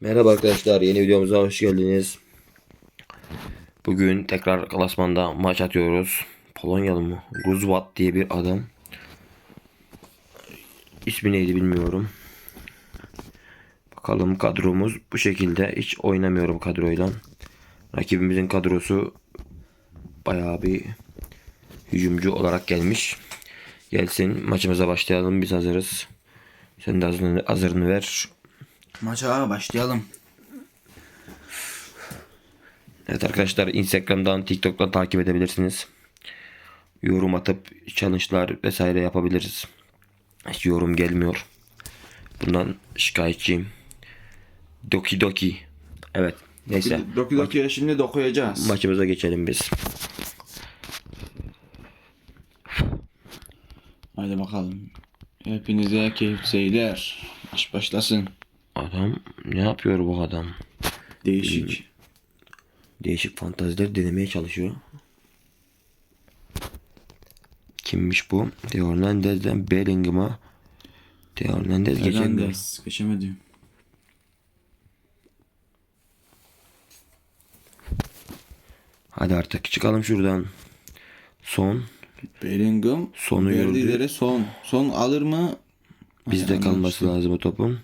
Merhaba arkadaşlar, yeni videomuza hoş geldiniz. Bugün tekrar klasmanda maç atıyoruz. Polonyalı mı? Ruzvat diye bir adam. İsmi neydi bilmiyorum. Bakalım kadromuz bu şekilde. Hiç oynamıyorum kadroyla. Rakibimizin kadrosu bayağı bir hücumcu olarak gelmiş. Gelsin maçımıza başlayalım. Biz hazırız. Sen de hazırını, hazırını ver. Maça başlayalım. Evet arkadaşlar Instagram'dan, TikTok'tan takip edebilirsiniz. Yorum atıp challenge'lar vesaire yapabiliriz. Hiç yorum gelmiyor. Bundan şikayetçiyim. Doki Doki. Evet. Neyse. Doki Doki'ye şimdi dokuyacağız. Maçımıza geçelim biz. Hadi bakalım. Hepinize keyifli seyirler. Maç başlasın. Adam ne yapıyor bu adam? Değişik. Değişik fantaziler denemeye çalışıyor. Kimmiş bu? Theo Hernandez'den Bellingham'a Theo Hernandez. Hernandez geçemedi. Hadi artık çıkalım şuradan. Son. Bellingham Sonu verdikleri son. Son alır mı? Bizde kalması lazım o topun.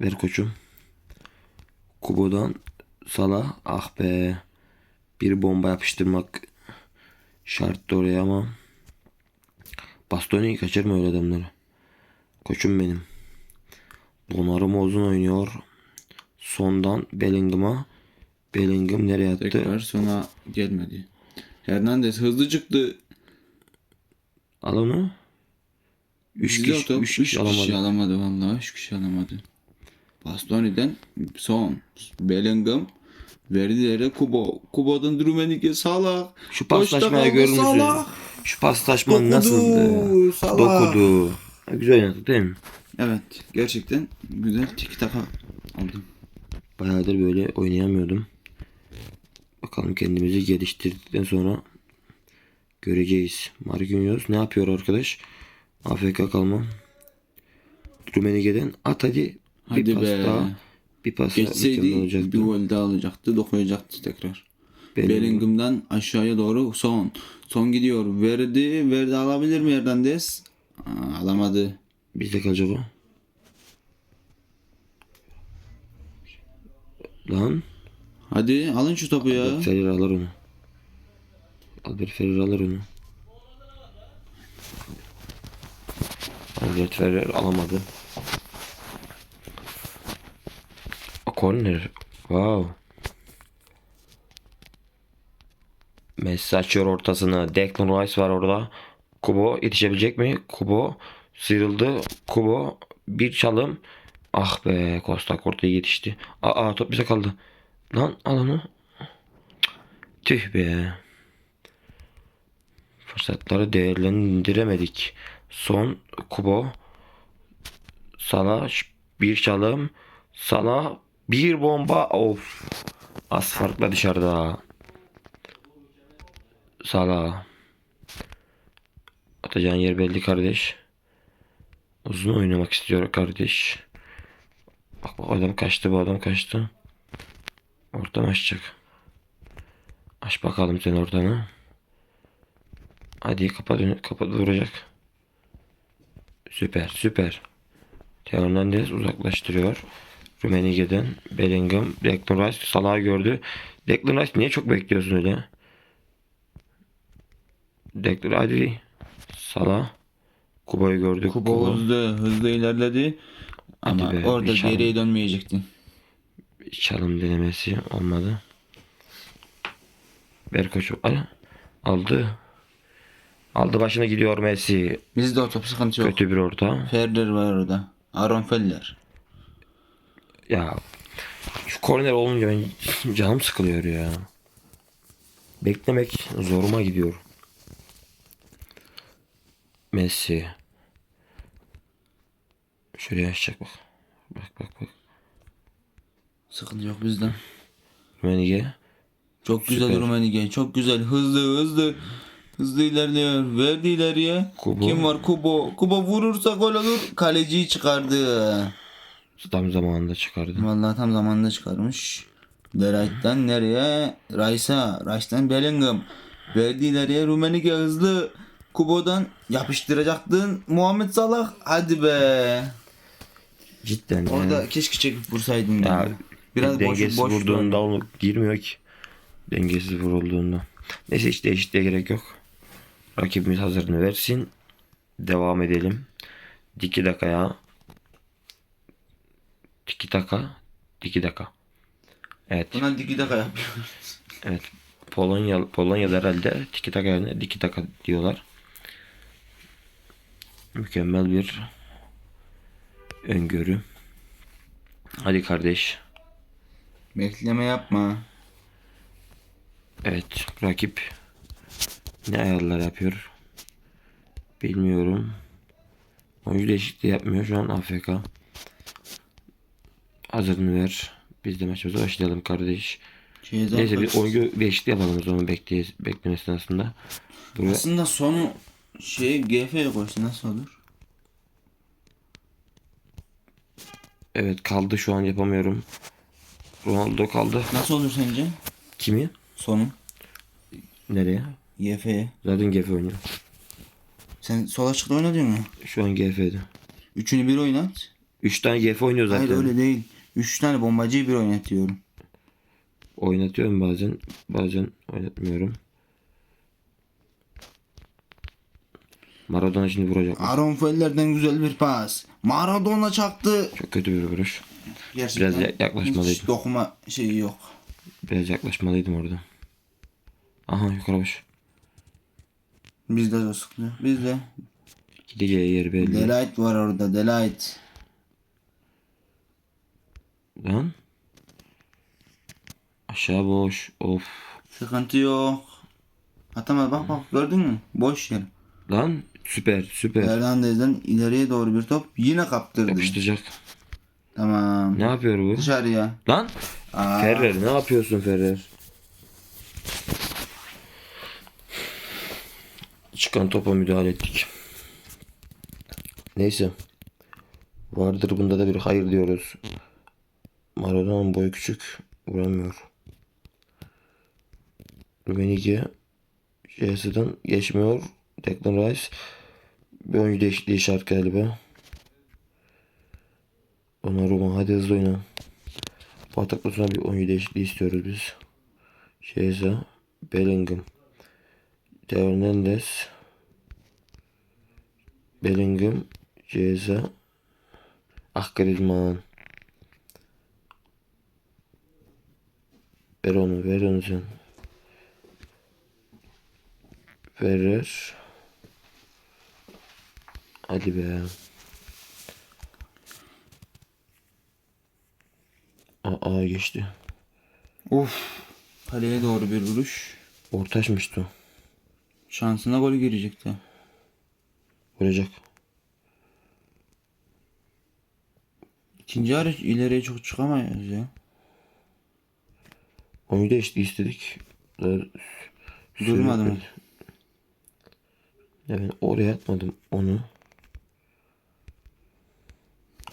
Ver koçum. Kubo'dan Salah. Ah be. Bir bomba yapıştırmak şarttı oraya ama Bastoni'yi kaçırma öyle adamları. Koçum benim. Donnarumma uzun oynuyor. Sondan Bellingham'a. Bellingham nereye attı? Tekrar sona gelmedi. Hernandez hızlı çıktı. Al onu. 3 Bizde o kişi, top üç üç kişi alamadı. kişi alamadı vallahi. 3 kişi alamadı. Bastoni'den son. Bellingham verdileri Kubo. Kubo'dan Drumenike Salah. Şu müsün? Salah. Şu paslaşma Dokudu, nasıldı? Salah. Dokudu. Güzel oynadık değil mi? Evet gerçekten güzel tiki taka aldım. Bayağıdır böyle oynayamıyordum. Bakalım kendimizi geliştirdikten sonra göreceğiz. Marquinhos ne yapıyor arkadaş? AFK kalma. Rumenige'den at hadi. Hadi bir pas be. daha. Bir pas Geçseydi bir gol daha alacaktı. Dokuyacaktı tekrar. Bellingham. Bellingham'dan aşağıya doğru son. Son gidiyor. Verdi. Verdi alabilir mi Hernandez? Aa, alamadı. Bizde kalacak o. Lan. Hadi alın şu topu ya. Ferrer alır onu. Albert Ferrer alır onu. Albert Ferrer alamadı. O corner. Wow. Messi açıyor ortasını. Declan Rice var orada. Kubo yetişebilecek mi? Kubo sıyrıldı. Kubo bir çalım. Ah be Costa Corta'ya yetişti. Aa top bize kaldı. Lan al onu. Tüh be. Fırsatları değerlendiremedik. Son Kubo. Salah bir çalım. Salah bir bomba. Of. Az farkla dışarıda. Salah. Atacağın yer belli kardeş. Uzun oynamak istiyor kardeş. Bak bak adam kaçtı bu adam kaçtı. Ortam açacak. Aç bakalım sen ortanı. Hadi kapat kapat vuracak. Süper süper. Theo Hernandez uzaklaştırıyor. Rumenige'den Bellingham, Declan Rice Salah'ı gördü. Declan Rice niye çok bekliyorsun öyle? Declan hadi. Salah. Kubo'yu gördük. Kubo hızlı hızlı ilerledi. Ama be, orada çalım. geriye dönmeyecektin. Çalım denemesi olmadı. Al. Aldı. Aldı başına gidiyor Messi. Bizde o top sıkıntı yok. Kötü bir orta. Ferrer var orada. Aaron Feller. Ya şu korner olunca ben canım sıkılıyor ya. Beklemek zoruma gidiyor. Messi. Şuraya açacak bak. Bak bak bak. Sıkıntı yok bizde. Menige. Çok güzel Süper. Rumenige. Çok güzel. Hızlı hızlı. Hızlı ilerliyor. Verdi ileriye. Kubo. Kim var? Kubo. Kubo vurursa gol olur. Kaleciyi çıkardı. Tam zamanında çıkardı. Vallahi tam zamanında çıkarmış. Delight'tan nereye? Rice'a. Rice'dan Bellingham. Verdi ileriye Rumenige hızlı. Kubo'dan yapıştıracaktın. Muhammed Salah. Hadi be. Cidden. Orada keşke çekip vursaydın. Ya, Ya. Biraz boş, dengesiz boş vurduğunda onu girmiyor ki. Dengesiz vurulduğunda. Neyse hiç değişikliğe gerek yok. Rakibimiz hazırını versin. Devam edelim. Diki dakikaya. Tiki taka. Diki daka. Evet. Buna diki daka yapıyor. Evet. Polonya Polonya'da herhalde tiki taka yerine diki taka diyorlar. Mükemmel bir öngörü. Hadi kardeş. Bekleme yapma. Evet, rakip ne ayarlar yapıyor? Bilmiyorum. Oyuncu değişikliği yapmıyor. Şu an AFK. Hazırını ver. Biz de maçımıza başlayalım kardeş. Şeyden Neyse bir oyuncu değişikliği yapalım o zaman bekleye, bekleme esnasında. Buraya Aslında sonu şey GF'ye koysa nasıl olur? evet kaldı şu an yapamıyorum. Ronaldo kaldı. Nasıl olur sence? Kimi? Sonu Nereye? GF'ye. Zaten GF oynuyor. Sen sol açıkta oyna diyor mu? Şu an GF'de. Üçünü bir oynat. 3 tane GF oynuyor zaten. Hayır öyle değil. Üç tane bombacıyı bir oynat diyorum. Oynatıyorum bazen. Bazen oynatmıyorum. Maradona şimdi vuracak. Aaron Feller'den güzel bir pas. Maradona çaktı. Çok kötü bir vuruş. Gerçekten Biraz ya- yaklaşmalıydım. Hiç dokuma şeyi yok. Biraz yaklaşmalıydım orada. Aha yukarı baş. Bizde de sıkılıyor. Bizde. Gideceği yer belli. Delight var orada. Delight. Lan. Aşağı boş. Of. Sıkıntı yok. Atamadı bak bak gördün mü? Boş yer. Lan süper süper. Hernandez'den ileriye doğru bir top yine kaptırdı. Yapıştıracak. Tamam. Ne yapıyor bu? Dışarıya. Lan. Aa, Ferrer ne yapıyorsun Ferrer? Çıkan topa müdahale ettik. Neyse. Vardır bunda da bir hayır diyoruz. Maradona'nın boyu küçük. Vuramıyor. Rumenige Jesus'dan geçmiyor. Declan Rice. Bir oyuncu değişikliği şart galiba. Donnarumma hadi hızlı oyna. Sonra bir oyuncu değişikliği istiyoruz biz. Şeyza, Bellingham, Teo Hernandez, Bellingham, Ceza, Ah Griezmann. Ver onu, ver onu sen. Ferrer. Hadi be. Aa geçti. Of. Kaleye doğru bir vuruş. Ortaşmıştı. Şansına gol girecekti. Vuracak. İkinci yarı ileriye çok çıkamayız ya. Oyunu değişti istedik. Daha Durmadı mı? Ya ben oraya atmadım onu.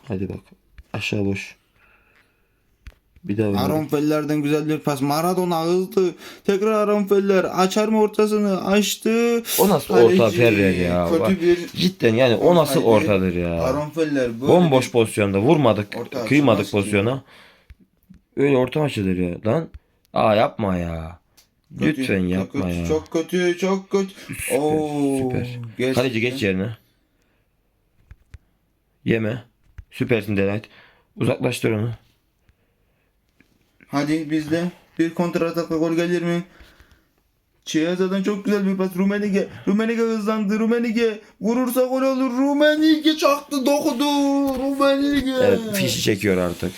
Hadi bak. Aşağı boş. Bir daha Aaron. Feller'den güzel bir pas. Maradona hızlı. Tekrar Aaron Feller açar mı ortasını? Açtı. O nasıl Kaleci, orta Ferrer ya? Kötü Bak, bir Cidden yani o nasıl Haydi. ortadır ya? Aaron Feller böyle Bomboş bir- pozisyonda vurmadık. Orta kıymadık ki. pozisyona. Öyle orta açılır ya. Lan. Aa yapma ya. kötü, Lütfen çok yapma kötü, ya. Çok kötü, çok kötü. Süper, Oo, süper. Kaleci geç yerine. Yeme. Süpersin Delight. Uzaklaştır onu. Hadi bizde bir kontra atakla gol gelir mi? Chiesa'dan çok güzel bir pas. Rumenige. Rumenige hızlandı. Rumenige. Vurursa gol olur. Rumenige çaktı. Dokudu. Rumenige. Evet fişi çekiyor artık.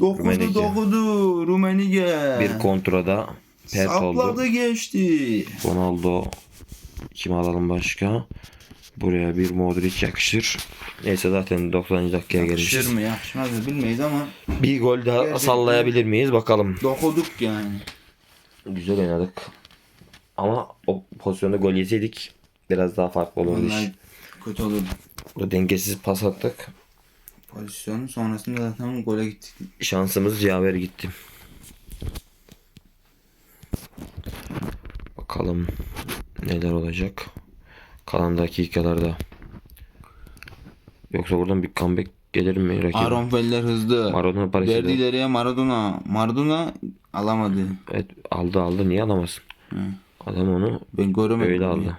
Dokudu Rumenige. dokudu. Rumenige. Bir kontrada pert oldu. Sapladı geçti. Ronaldo. Kim alalım başka? Buraya bir Modric yakışır. Neyse zaten 90. dakikaya Yakışır gelmişiz. mı yakışmaz mı bilmeyiz ama Bir gol daha Gerçekten. sallayabilir miyiz bakalım. dokuduk yani. Güzel oynadık. Ama o pozisyonda gol yeseydik biraz daha farklı olurdu iş. Vallahi kötü olurdu. Burada dengesiz pas attık. Pozisyon sonrasında zaten gole gittik. Şansımız yaver gitti. Bakalım neler olacak. Kalan dakikalarda. Yoksa buradan bir comeback gelir mi rakip? Aaron Feller hızlı. Maradona Paris'te Verdi ileriye Maradona. Maradona alamadı. Evet aldı aldı niye alamazsın? Hı. Adam onu Ben göremedim. öyle aldı.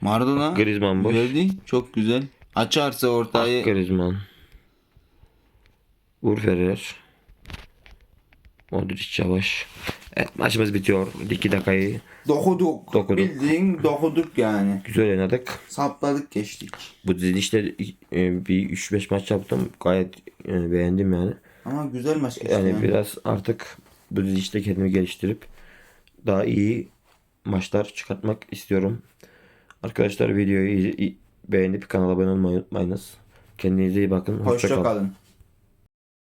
Maradona Griezmann boş. verdi. Çok güzel. Açarsa ortayı Griezmann. Vur Ferrer. Modric yavaş. Evet maçımız bitiyor. 2 dakikayı dokuduk. Dokuduk. Bildiğin dokuduk yani. güzel oynadık. Sapladık geçtik. Bu dizilişte e, bir 3-5 maç yaptım. Gayet e, beğendim yani. Ama güzel maç geçti. Yani yani. biraz artık bu dizilişte kendimi geliştirip daha iyi maçlar çıkartmak istiyorum. Arkadaşlar videoyu beğenip kanala abone olmayı unutmayınız. Kendinize iyi bakın. Hoşça Hoşça kalın.